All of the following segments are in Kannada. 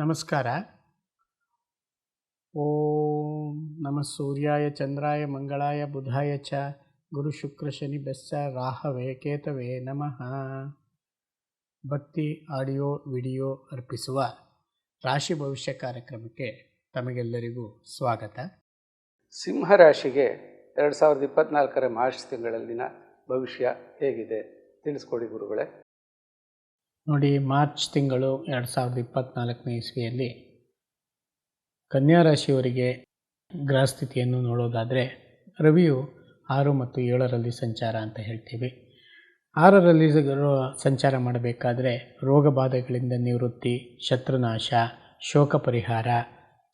ನಮಸ್ಕಾರ. ಓಂ ನಮ ಸೂರ್ಯಾಯ ಚಂದ್ರಾಯ ಮಂಗಳಾಯ ಬುಧಾಯ ಚ. ಗುರು ಶುಕ್ರ ಶನಿ ಬೆಸ್ಸ ರಾಹವೇ ಕೇತವೇ ನಮಃ. ಭಕ್ತಿ, ಆಡಿಯೋ, ವಿಡಿಯೋ ಅರ್ಪಿಸುವ ರಾಶಿ ಭವಿಷ್ಯ ಕಾರ್ಯಕ್ರಮಕ್ಕೆ ತಮಗೆಲ್ಲರಿಗೂ ಸ್ವಾಗತ. ಸಿಂಹರಾಶಿಗೆ ಎರಡು ಸಾವಿರದ ಇಪ್ಪತ್ನಾಲ್ಕರ ಮಾರ್ಚ್ ತಿಂಗಳಲ್ಲಿನ ಭವಿಷ್ಯ ಹೇಗಿದೆ ತಿಳಿಸ್ಕೊಡಿ ಗುರುಗಳೇ. ನೋಡಿ, ಮಾರ್ಚ್ ತಿಂಗಳು ಎರಡು ಸಾವಿರದ ಇಪ್ಪತ್ತ್ನಾಲ್ಕನೇ ಇಸ್ವಿಯಲ್ಲಿ ಕನ್ಯಾ ರಾಶಿಯವರಿಗೆ ಗ್ರಹಸ್ಥಿತಿಯನ್ನು ನೋಡೋದಾದರೆ ರವಿಯು ಆರು ಮತ್ತು ಏಳರಲ್ಲಿ ಸಂಚಾರ ಅಂತ ಹೇಳ್ತೀವಿ. ಆರರಲ್ಲಿ ಸಂಚಾರ ಮಾಡಬೇಕಾದ್ರೆ ರೋಗ ಬಾಧೆಗಳಿಂದ ನಿವೃತ್ತಿ, ಶತ್ರುನಾಶ, ಶೋಕ ಪರಿಹಾರ,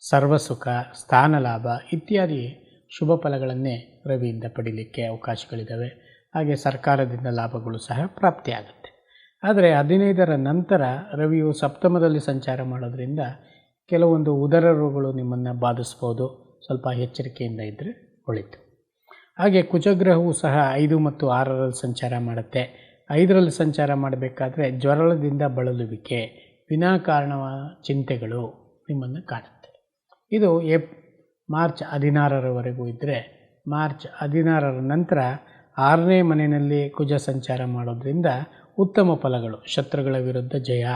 ಸರ್ವಸುಖ, ಸ್ಥಾನ ಲಾಭ ಇತ್ಯಾದಿ ಶುಭ ಫಲಗಳನ್ನೇ ರವಿಯಿಂದ ಪಡೀಲಿಕ್ಕೆ ಅವಕಾಶಗಳಿದ್ದಾವೆ ಹಾಗೆ ಸರ್ಕಾರದಿಂದ ಲಾಭಗಳು ಸಹ ಪ್ರಾಪ್ತಿಯಾಗುತ್ತೆ. ಆದರೆ ಹದಿನೈದರ ನಂತರ ರವಿಯು ಸಪ್ತಮದಲ್ಲಿ ಸಂಚಾರ ಮಾಡೋದ್ರಿಂದ ಕೆಲವೊಂದು ಉದರ ರೋಗಗಳು ನಿಮ್ಮನ್ನು ಬಾಧಿಸ್ಬೋದು. ಸ್ವಲ್ಪ ಎಚ್ಚರಿಕೆಯಿಂದ ಇದ್ದರೆ ಒಳಿತು. ಹಾಗೆ ಕುಜಗ್ರಹವು ಸಹ ಐದು ಮತ್ತು ಆರರಲ್ಲಿ ಸಂಚಾರ ಮಾಡುತ್ತೆ. ಐದರಲ್ಲಿ ಸಂಚಾರ ಮಾಡಬೇಕಾದ್ರೆ ಜ್ವರಳದಿಂದ ಬಳಲುವಿಕೆ ವಿನಾಕಾರಣ ಚಿಂತೆಗಳು ನಿಮ್ಮನ್ನು ಕಾಡುತ್ತೆ ಇದು ಏಪ್ ಮಾರ್ಚ್ ಹದಿನಾರರವರೆಗೂ ಇದ್ದರೆ ಮಾರ್ಚ್ ಹದಿನಾರರ ನಂತರ ಆರನೇ ಮನೆಯಲ್ಲಿ ಕುಜ ಸಂಚಾರ ಮಾಡೋದ್ರಿಂದ ಉತ್ತಮ ಫಲಗಳು. ಶತ್ರುಗಳ ವಿರುದ್ಧ ಜಯ,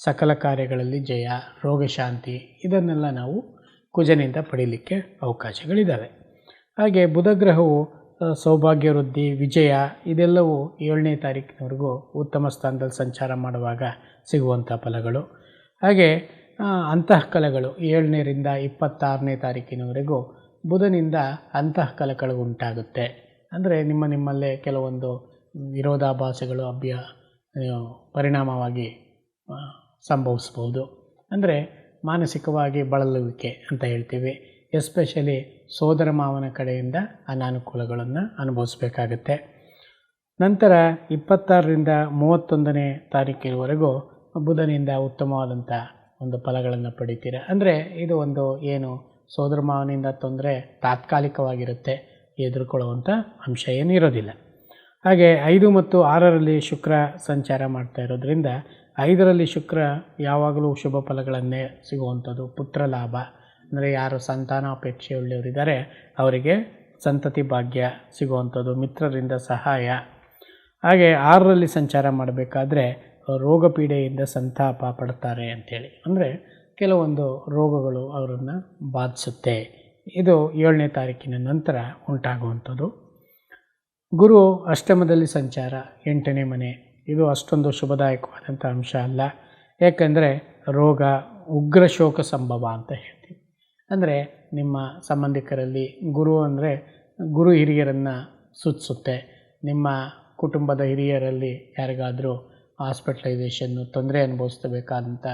ಸಕಲ ಕಾರ್ಯಗಳಲ್ಲಿ ಜಯ ರೋಗಶಾಂತಿ ಇದನ್ನೆಲ್ಲ ನಾವು ಕುಜನಿಂದ ಪಡೀಲಿಕ್ಕೆ ಅವಕಾಶಗಳಿದ್ದಾವೆ ಹಾಗೆ ಬುಧಗ್ರಹವು ಸೌಭಾಗ್ಯ ವೃದ್ಧಿ ವಿಜಯ, ಇದೆಲ್ಲವೂ ಏಳನೇ ತಾರೀಕಿನವರೆಗೂ ಉತ್ತಮ ಸ್ಥಾನದಲ್ಲಿ ಸಂಚಾರ ಮಾಡುವಾಗ ಸಿಗುವಂಥ ಫಲಗಳು. ಹಾಗೆ ಅಂತಃಕಲಗಳು, ಏಳನೇರಿಂದ ಇಪ್ಪತ್ತಾರನೇ ತಾರೀಕಿನವರೆಗೂ ಬುಧನಿಂದ ಅಂತಃಕಲಗಳು ಉಂಟಾಗುತ್ತೆ. ಅಂದರೆ ನಿಮ್ಮ ನಿಮ್ಮಲ್ಲೇ ಕೆಲವೊಂದು ವಿರೋಧಾಭಾಸಗಳು, ಅಭ್ಯ ಪರಿಣಾಮವಾಗಿ ಸಂಭವಿಸ್ಬೋದು. ಅಂದರೆ ಮಾನಸಿಕವಾಗಿ ಬಳಲುವಿಕೆ ಅಂತ ಹೇಳ್ತೀವಿ. ಎಸ್ಪೆಷಲಿ ಸೋದರ ಮಾವನ ಕಡೆಯಿಂದ ಅನಾನುಕೂಲಗಳನ್ನು ಅನುಭವಿಸಬೇಕಾಗುತ್ತೆ. ನಂತರ ಇಪ್ಪತ್ತಾರರಿಂದ ಮೂವತ್ತೊಂದನೇ ತಾರೀಕಿನವರೆಗೂ ಬುಧನಿಂದ ಉತ್ತಮವಾದಂಥ ಒಂದು ಫಲಗಳನ್ನು ಪಡಿತೀರ. ಅಂದರೆ ಇದು ಒಂದು ಏನು, ಸೋದರ ಮಾವನಿಂದ ತೊಂದರೆ ತಾತ್ಕಾಲಿಕವಾಗಿರುತ್ತೆ ಎದುರ್ಕೊಳ್ಳುವಂಥ ಅಂಶ ಏನು ಇರೋದಿಲ್ಲ ಹಾಗೆ ಐದು ಮತ್ತು ಆರರಲ್ಲಿ ಶುಕ್ರ ಸಂಚಾರ ಮಾಡ್ತಾ ಇರೋದ್ರಿಂದ ಐದರಲ್ಲಿ ಶುಕ್ರ ಯಾವಾಗಲೂ ಶುಭ ಫಲಗಳನ್ನೇ ಸಿಗುವಂಥದ್ದು. ಪುತ್ರ ಲಾಭ, ಅಂದರೆ ಯಾರು ಸಂತಾನಾಪೇಕ್ಷೆಯುಳ್ಳವರಿದ್ದಾರೆ ಅವರಿಗೆ ಸಂತತಿ ಭಾಗ್ಯ ಸಿಗುವಂಥದ್ದು, ಮಿತ್ರರಿಂದ ಸಹಾಯ. ಹಾಗೆ ಆರರಲ್ಲಿ ಸಂಚಾರ ಮಾಡಬೇಕಾದ್ರೆ ರೋಗ ಪೀಡೆಯಿಂದ ಸಂತಾಪ ಪಡ್ತಾರೆ ಅಂಥೇಳಿ ಅಂದರೆ ಕೆಲವೊಂದು ರೋಗಗಳು ಅವರನ್ನು ಬಾಧಿಸುತ್ತೆ. ಇದು ಏಳನೇ ತಾರೀಕಿನ ನಂತರ ಉಂಟಾಗುವಂಥದ್ದು. ಗುರು ಅಷ್ಟಮದಲ್ಲಿ ಸಂಚಾರ, ಎಂಟನೇ ಮನೆ. ಇದು ಅಷ್ಟೊಂದು ಶುಭದಾಯಕವಾದಂಥ ಅಂಶ ಅಲ್ಲ. ಯಾಕೆಂದರೆ ರೋಗ, ಉಗ್ರ ಶೋಕ ಸಂಭವ ಅಂತ ಹೇಳ್ತೀವಿ. ಅಂದರೆ ನಿಮ್ಮ ಸಂಬಂಧಿಕರಲ್ಲಿ ಗುರು ಅಂದರೆ ಗುರು ಹಿರಿಯರನ್ನು ಸೂಚಿಸುತ್ತೆ ನಿಮ್ಮ ಕುಟುಂಬದ ಹಿರಿಯರಲ್ಲಿ ಯಾರಿಗಾದರೂ ಹಾಸ್ಪಿಟಲೈಸೇಷನ್ನು ತೊಂದರೆ ಅನುಭವಿಸಬೇಕಾದಂಥ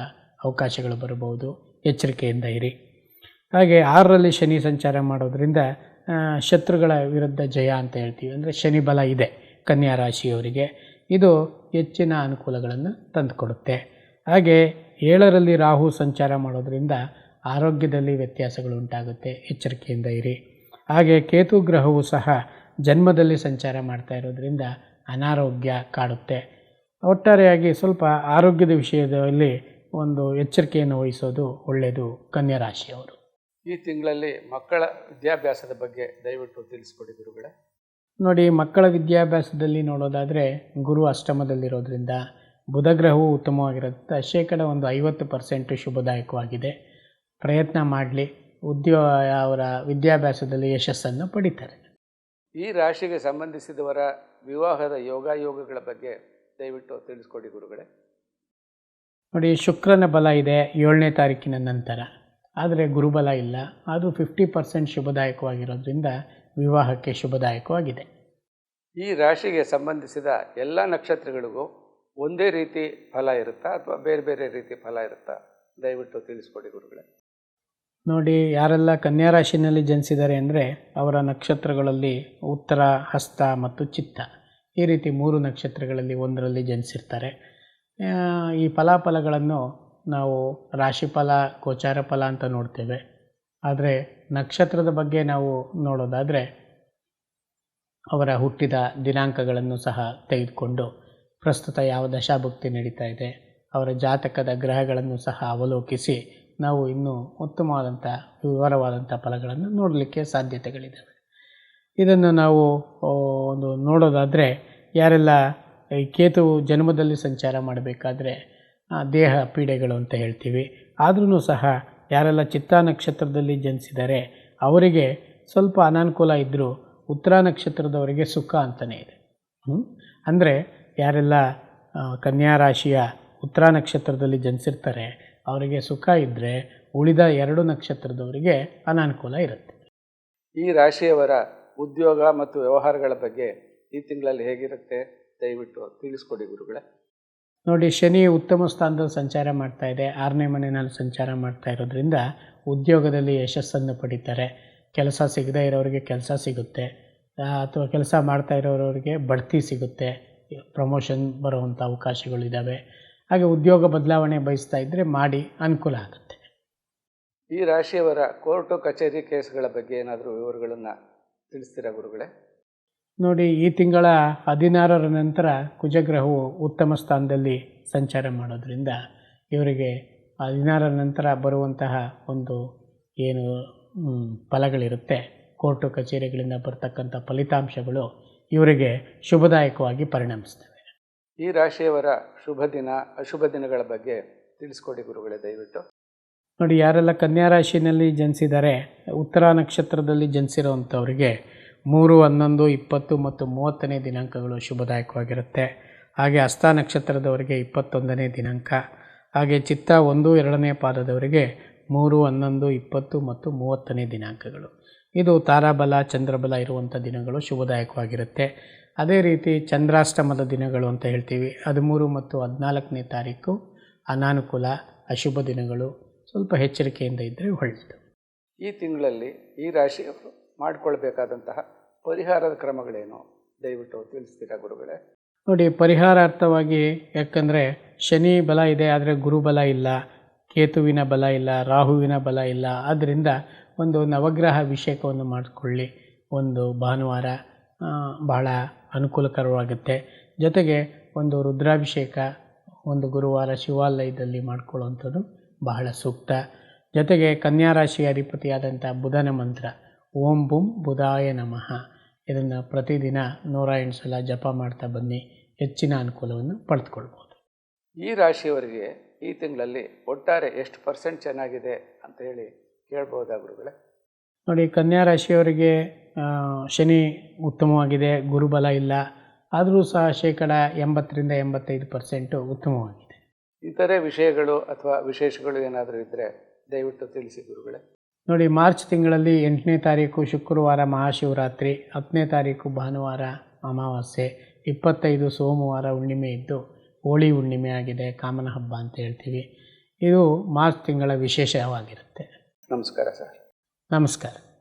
ಅವಕಾಶಗಳು ಬರಬಹುದು. ಎಚ್ಚರಿಕೆಯಿಂದ ಇರಿ. ಹಾಗೆ ಆರರಲ್ಲಿ ಶನಿ ಸಂಚಾರ ಮಾಡೋದ್ರಿಂದ ಶತ್ರುಗಳ ವಿರುದ್ಧ ಜಯ ಅಂತ ಹೇಳ್ತೀವಿ. ಅಂದರೆ ಶನಿ ಬಲ ಇದೆ ಕನ್ಯಾ ರಾಶಿಯವರಿಗೆ. ಇದು ಹೆಚ್ಚಿನ ಅನುಕೂಲಗಳನ್ನು ತಂದುಕೊಡುತ್ತೆ. ಹಾಗೆ ಏಳರಲ್ಲಿ ರಾಹು ಸಂಚಾರ ಮಾಡೋದರಿಂದ ಆರೋಗ್ಯದಲ್ಲಿ ವ್ಯತ್ಯಾಸಗಳು ಉಂಟಾಗುತ್ತೆ. ಎಚ್ಚರಿಕೆಯಿಂದ ಇರಿ. ಹಾಗೆ ಕೇತು ಗ್ರಹವು ಸಹ ಜನ್ಮದಲ್ಲಿ ಸಂಚಾರ ಮಾಡ್ತಾ ಇರೋದರಿಂದ ಅನಾರೋಗ್ಯ ಕಾಡುತ್ತೆ. ಒಟ್ಟಾರೆಯಾಗಿ ಸ್ವಲ್ಪ ಆರೋಗ್ಯದ ವಿಷಯದಲ್ಲಿ ಒಂದು ಎಚ್ಚರಿಕೆಯನ್ನು ವಹಿಸೋದು ಒಳ್ಳೆಯದು ಕನ್ಯಾ ರಾಶಿಯವರು. ಈ ತಿಂಗಳಲ್ಲಿ ಮಕ್ಕಳ ವಿದ್ಯಾಭ್ಯಾಸದ ಬಗ್ಗೆ ದಯವಿಟ್ಟು ತಿಳಿಸ್ಕೊಡಿ ಗುರುಗಳೇ. ನೋಡಿ ಮಕ್ಕಳ ವಿದ್ಯಾಭ್ಯಾಸದಲ್ಲಿ ನೋಡೋದಾದರೆ ಗುರು ಅಷ್ಟಮದಲ್ಲಿರೋದ್ರಿಂದ ಬುಧಗ್ರಹವು ಉತ್ತಮವಾಗಿರುತ್ತೆ. ಶೇಕಡ ಒಂದು ಐವತ್ತು ಪರ್ಸೆಂಟು ಶುಭದಾಯಕವಾಗಿದೆ. ಪ್ರಯತ್ನ ಮಾಡಲಿ. ಉದ್ಯೋ ಅವರ ವಿದ್ಯಾಭ್ಯಾಸದಲ್ಲಿ ಯಶಸ್ಸನ್ನು ಪಡಿತಾರೆ. ಈ ರಾಶಿಗೆ ಸಂಬಂಧಿಸಿದವರ ವಿವಾಹದ ಯೋಗಾಯೋಗಗಳ ಬಗ್ಗೆ ದಯವಿಟ್ಟು ತಿಳಿಸ್ಕೊಡಿ ಗುರುಗಳೇ. ನೋಡಿ ಶುಕ್ರನ ಬಲ ಇದೆ ಏಳನೇ ತಾರೀಕಿನ ನಂತರ. ಆದರೆ ಗುರುಬಲ ಇಲ್ಲ. ಅದು ಫಿಫ್ಟಿ ಪರ್ಸೆಂಟ್ ಶುಭದಾಯಕವಾಗಿರೋದ್ರಿಂದ ವಿವಾಹಕ್ಕೆ ಶುಭದಾಯಕವಾಗಿದೆ. ಈ ರಾಶಿಗೆ ಸಂಬಂಧಿಸಿದ ಎಲ್ಲ ನಕ್ಷತ್ರಗಳಿಗೂ ಒಂದೇ ರೀತಿ ಫಲ ಇರುತ್ತಾ ಅಥವಾ ಬೇರೆ ಬೇರೆ ರೀತಿ ಫಲ ಇರುತ್ತಾ? ದಯವಿಟ್ಟು ತಿಳಿಸ್ಕೊಡಿ ಗುರುಗಳೇ. ನೋಡಿ ಯಾರೆಲ್ಲ ಕನ್ಯಾ ರಾಶಿನಲ್ಲಿ ಜನಿಸಿದ್ದಾರೆ ಅಂದರೆ ಅವರ ನಕ್ಷತ್ರಗಳಲ್ಲಿ ಉತ್ತರ ಹಸ್ತ ಮತ್ತು ಚಿತ್ತ. ಈ ರೀತಿ ಮೂರು ನಕ್ಷತ್ರಗಳಲ್ಲಿ ಒಂದರಲ್ಲಿ ಜನಿಸಿರ್ತಾರೆ. ಈ ಫಲಾಫಲಗಳನ್ನು ನಾವು ರಾಶಿಫಲ ಗೋಚಾರ ಫಲ ಅಂತ ನೋಡ್ತೇವೆ. ಆದರೆ ನಕ್ಷತ್ರದ ಬಗ್ಗೆ ನಾವು ನೋಡೋದಾದರೆ ಅವರ ಹುಟ್ಟಿದ ದಿನಾಂಕಗಳನ್ನು ಸಹ ತೆಗೆದುಕೊಂಡು ಪ್ರಸ್ತುತ ಯಾವ ದಶಾಭಕ್ತಿ ನಡೀತಾ ಇದೆ, ಅವರ ಜಾತಕದ ಗ್ರಹಗಳನ್ನು ಸಹ ಅವಲೋಕಿಸಿ ನಾವು ಇನ್ನೂ ಉತ್ತಮವಾದಂಥ, ವಿವರವಾದಂಥ ಫಲಗಳನ್ನು ನೋಡಲಿಕ್ಕೆ ಸಾಧ್ಯತೆಗಳಿದ್ದಾವೆ. ಇದನ್ನು ನಾವು ಒಂದು ನೋಡೋದಾದರೆ ಯಾರೆಲ್ಲ ಈ ಕೇತು ಜನ್ಮದಲ್ಲಿ ಸಂಚಾರ ಮಾಡಬೇಕಾದ್ರೆ ದೇಹ ಪೀಡೆಗಳು ಅಂತ ಹೇಳ್ತೀವಿ. ಆದ್ರೂ ಸಹ ಯಾರೆಲ್ಲ ಚಿತ್ತಾ ನಕ್ಷತ್ರದಲ್ಲಿ ಜನಿಸಿದ್ದಾರೆ ಅವರಿಗೆ ಸ್ವಲ್ಪ ಅನಾನುಕೂಲ ಇದ್ದರೂ ಉತ್ತರ ನಕ್ಷತ್ರದವರಿಗೆ ಸುಖ ಅಂತಲೇ ಇದೆ. ಅಂದರೆ ಯಾರೆಲ್ಲ ಕನ್ಯಾ ರಾಶಿಯ ಉತ್ತರ ನಕ್ಷತ್ರದಲ್ಲಿ ಜನಿಸಿರ್ತಾರೆ, ಅವರಿಗೆ ಸುಖ ಇದ್ದರೆ ಉಳಿದ ಎರಡು ನಕ್ಷತ್ರದವರಿಗೆ ಅನಾನುಕೂಲ ಇರುತ್ತೆ. ಈ ರಾಶಿಯವರ ಉದ್ಯೋಗ ಮತ್ತು ವ್ಯವಹಾರಗಳ ಬಗ್ಗೆ ಈ ತಿಂಗಳಲ್ಲಿ ಹೇಗಿರುತ್ತೆ? ದಯವಿಟ್ಟು ತಿಳಿಸ್ಕೊಡಿ ಗುರುಗಳೇ. ನೋಡಿ, ಶನಿ ಉತ್ತಮ ಸ್ಥಾನದಲ್ಲಿ ಸಂಚಾರ ಮಾಡ್ತಾ ಇದೆ. ಆರನೇ ಮನೆಯಲ್ಲಿ ಸಂಚಾರ ಮಾಡ್ತಾ ಇರೋದ್ರಿಂದ ಉದ್ಯೋಗದಲ್ಲಿ ಯಶಸ್ಸನ್ನು ಪಡಿತಾರೆ. ಕೆಲಸ ಸಿಗದೇ ಇರೋರಿಗೆ ಕೆಲಸ ಸಿಗುತ್ತೆ. ಅಥವಾ ಕೆಲಸ ಮಾಡ್ತಾ ಇರೋರಿಗೆ ಬಡ್ತಿ ಸಿಗುತ್ತೆ. ಪ್ರಮೋಷನ್ ಬರುವಂಥ ಅವಕಾಶಗಳಿದ್ದಾವೆ ಹಾಗೆ ಉದ್ಯೋಗ ಬದಲಾವಣೆ ಬಯಸ್ತಾ ಇದ್ದರೆ ಮಾಡಿ ಅನುಕೂಲ ಆಗುತ್ತೆ. ಈ ರಾಶಿಯವರ ಕೋರ್ಟು ಕಚೇರಿ ಕೇಸ್ಗಳ ಬಗ್ಗೆ ಏನಾದರೂ ವಿವರಗಳನ್ನು ತಿಳಿಸ್ತೀರಾ ಗುರುಗಳೇ? ನೋಡಿ ಈ ತಿಂಗಳ ಹದಿನಾರರ ನಂತರ ಕುಜಗ್ರಹವು ಉತ್ತಮ ಸ್ಥಾನದಲ್ಲಿ ಸಂಚಾರ ಮಾಡೋದ್ರಿಂದ ಇವರಿಗೆ ಹದಿನಾರರ ನಂತರ ಬರುವಂತಹ ಒಂದು ಏನು ಫಲಗಳಿರುತ್ತೆ. ಕೋರ್ಟು ಕಚೇರಿಗಳಿಂದ ಬರ್ತಕ್ಕಂಥ ಫಲಿತಾಂಶಗಳು ಇವರಿಗೆ ಶುಭದಾಯಕವಾಗಿ ಪರಿಣಮಿಸ್ತವೆ. ಈ ರಾಶಿಯವರ ಶುಭ ದಿನ ಅಶುಭ ದಿನಗಳ ಬಗ್ಗೆ ತಿಳಿಸ್ಕೊಡಿ ಗುರುಗಳೇ ದಯವಿಟ್ಟು. ನೋಡಿ ಯಾರೆಲ್ಲ ಕನ್ಯಾ ರಾಶಿಯಲ್ಲಿ ಜನಿಸಿದ್ದಾರೆ ಉತ್ತರ ನಕ್ಷತ್ರದಲ್ಲಿ ಜನಿಸಿರೋವಂಥವ್ರಿಗೆ ಮೂರು, ಹನ್ನೊಂದು, ಇಪ್ಪತ್ತು ಮತ್ತು ಮೂವತ್ತನೇ ದಿನಾಂಕಗಳು ಶುಭದಾಯಕವಾಗಿರುತ್ತೆ. ಹಾಗೆ ಹಸ್ತ ನಕ್ಷತ್ರದವರಿಗೆ ಇಪ್ಪತ್ತೊಂದನೇ ದಿನಾಂಕ. ಹಾಗೆ ಚಿತ್ತ ಒಂದು, ಎರಡನೇ ಪಾದದವರಿಗೆ ಮೂರು, ಹನ್ನೊಂದು, ಇಪ್ಪತ್ತು ಮತ್ತು ಮೂವತ್ತನೇ ದಿನಾಂಕಗಳು. ಇದು ತಾರಾಬಲ, ಚಂದ್ರಬಲ ಇರುವಂಥ ದಿನಗಳು ಶುಭದಾಯಕವಾಗಿರುತ್ತೆ. ಅದೇ ರೀತಿ ಚಂದ್ರಾಷ್ಟಮದ ದಿನಗಳು ಅಂತ ಹೇಳ್ತೀವಿ. ಹದಿಮೂರು ಮತ್ತು ಹದಿನಾಲ್ಕನೇ ತಾರೀಕು ಅನಾನುಕೂಲ, ಅಶುಭ ದಿನಗಳು. ಸ್ವಲ್ಪ ಎಚ್ಚರಿಕೆಯಿಂದ ಇದ್ದರೆ ಒಳ್ಳೆಯದು. ಈ ತಿಂಗಳಲ್ಲಿ ಈ ರಾಶಿಯವರು ಮಾಡಿಕೊಳ್ಬೇಕಾದಂತಹ ಪರಿಹಾರದ ಕ್ರಮಗಳೇನು? ದಯವಿಟ್ಟು ತಿಳಿಸ್ತೀರಾ ಗುರುಗಳೇ? ನೋಡಿ ಪರಿಹಾರಾರ್ಥವಾಗಿ ಯಾಕಂದರೆ ಶನಿ ಬಲ ಇದೆ, ಆದರೆ ಗುರು ಬಲ ಇಲ್ಲ, ಕೇತುವಿನ ಬಲ ಇಲ್ಲ, ರಾಹುವಿನ ಬಲ ಇಲ್ಲ. ಆದ್ದರಿಂದ ಒಂದು ನವಗ್ರಹ ಅಭಿಷೇಕವನ್ನು ಮಾಡಿಕೊಳ್ಳಿ. ಒಂದು ಭಾನುವಾರ ಬಹಳ ಅನುಕೂಲಕರವಾಗುತ್ತೆ. ಜೊತೆಗೆ ಒಂದು ರುದ್ರಾಭಿಷೇಕ, ಒಂದು ಗುರುವಾರ ಶಿವಾಲಯದಲ್ಲಿ ಮಾಡ್ಕೊಳ್ಳುವಂಥದ್ದು ಬಹಳ ಸೂಕ್ತ. ಜೊತೆಗೆ ಕನ್ಯಾ ರಾಶಿಯ ಅಧಿಪತಿಯಾದಂಥ ಬುಧನ ಮಂತ್ರ. ಓಂ ಬುಂ ಬುಧಾಯ ನಮಃ. ಇದನ್ನು ಪ್ರತಿದಿನ ನೂರ ಎಂಟು ಸಲ ಜಪ ಮಾಡ್ತಾ ಬನ್ನಿ. ಹೆಚ್ಚಿನ ಅನುಕೂಲವನ್ನು ಪಡೆದುಕೊಳ್ಬೋದು. ಈ ರಾಶಿಯವರಿಗೆ ಈ ತಿಂಗಳಲ್ಲಿ ಒಟ್ಟಾರೆ ಎಷ್ಟು ಪರ್ಸೆಂಟ್ ಚೆನ್ನಾಗಿದೆ ಅಂತ ಹೇಳಿ ಕೇಳ್ಬೋದಾ ಗುರುಗಳೇ? ನೋಡಿ ಕನ್ಯಾ ರಾಶಿಯವರಿಗೆ ಶನಿ ಉತ್ತಮವಾಗಿದೆ ಗುರುಬಲ ಇಲ್ಲ. ಆದರೂ ಸಹ ಶೇಕಡ ಎಂಬತ್ತರಿಂದ ಎಂಬತ್ತೈದು ಪರ್ಸೆಂಟು ಉತ್ತಮವಾಗಿದೆ. ಇತರೆ ವಿಷಯಗಳು ಅಥವಾ ವಿಶೇಷಗಳು ಏನಾದರೂ ಇದ್ದರೆ ದಯವಿಟ್ಟು ತಿಳಿಸಿ ಗುರುಗಳೇ. ನೋಡಿ ಮಾರ್ಚ್ ತಿಂಗಳಲ್ಲಿ ಎಂಟನೇ ತಾರೀಕು ಶುಕ್ರವಾರ ಮಹಾಶಿವರಾತ್ರಿ ಹತ್ತನೇ ತಾರೀಕು ಭಾನುವಾರ ಅಮಾವಾಸ್ಯೆ ಇಪ್ಪತ್ತೈದು ಸೋಮವಾರ ಹುಣ್ಣಿಮೆ ಇದ್ದು ಹೋಳಿ ಹುಣ್ಣಿಮೆ ಆಗಿದೆ ಕಾಮನ ಹಬ್ಬ ಅಂತ ಹೇಳ್ತೀವಿ. ಇದು ಮಾರ್ಚ್ ತಿಂಗಳ ವಿಶೇಷವಾಗಿರುತ್ತೆ. ನಮಸ್ಕಾರ ಸರ್. ನಮಸ್ಕಾರ.